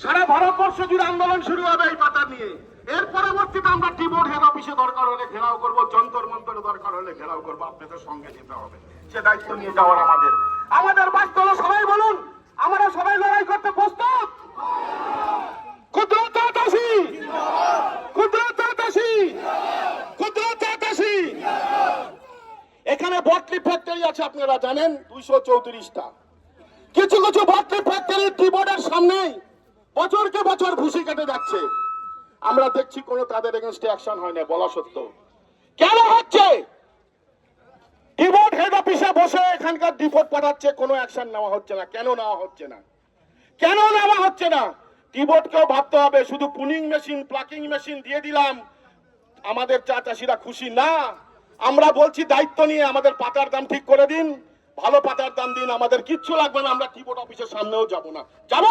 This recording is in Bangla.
সারা ভারতবর্ষ জুড়ে আন্দোলন শুরু হবে এই পাতা নিয়ে। এর পরবর্তীতে আমরা টিবোর্ড হেড অফিসে দরকার হলে ঘেরাও করব, যন্তর মন্তর দরকার হলে ঘেরাও করব, আপনাদের সঙ্গে যেতে হবে। সে দায়িত্ব নিয়ে যাওয়ার আমাদের। আমাদের হলে সবাই বলুন, আমরা সবাই লড়াই করতে প্রস্তুত? এখানে বটলি ফ্যাক্টরি আছে, আপনারা জানেন, দুইশো চৌত্রিশটা। কিছু কিছু বটলি ফ্যাক্টরি টিবোর্ডের সামনেই। বছরকে বছর ভুসি কেটে যাচ্ছে। আমরা দেখছি কোনো তাদের এগেনস্টে অ্যাকশন হয় না, বলা সত্য। কেন হচ্ছে? ডিপোর্ট হেড অফিসে বসে এখানকার ডিপোর্ট পাঠাচ্ছে, কোনো অ্যাকশন নেওয়া হচ্ছে না। কেন নেওয়া হচ্ছে না? কেন নেওয়া হচ্ছে না? ডিপোর্টকেও ভাবতে হবে, শুধু পুনিং মেশিন প্লাকিং মেশিন দিয়ে দিলাম। আমাদের চা চাষিরা খুশি না। আমরা বলছি, দায়িত্ব নিয়ে আমাদের পাতার দাম ঠিক করে দিন। ভালো পাতার দাম দিন, আমাদের কিচ্ছু লাগবে না, আমরা টিবোর্ড অফিসের সামনেও যাব না। যাব?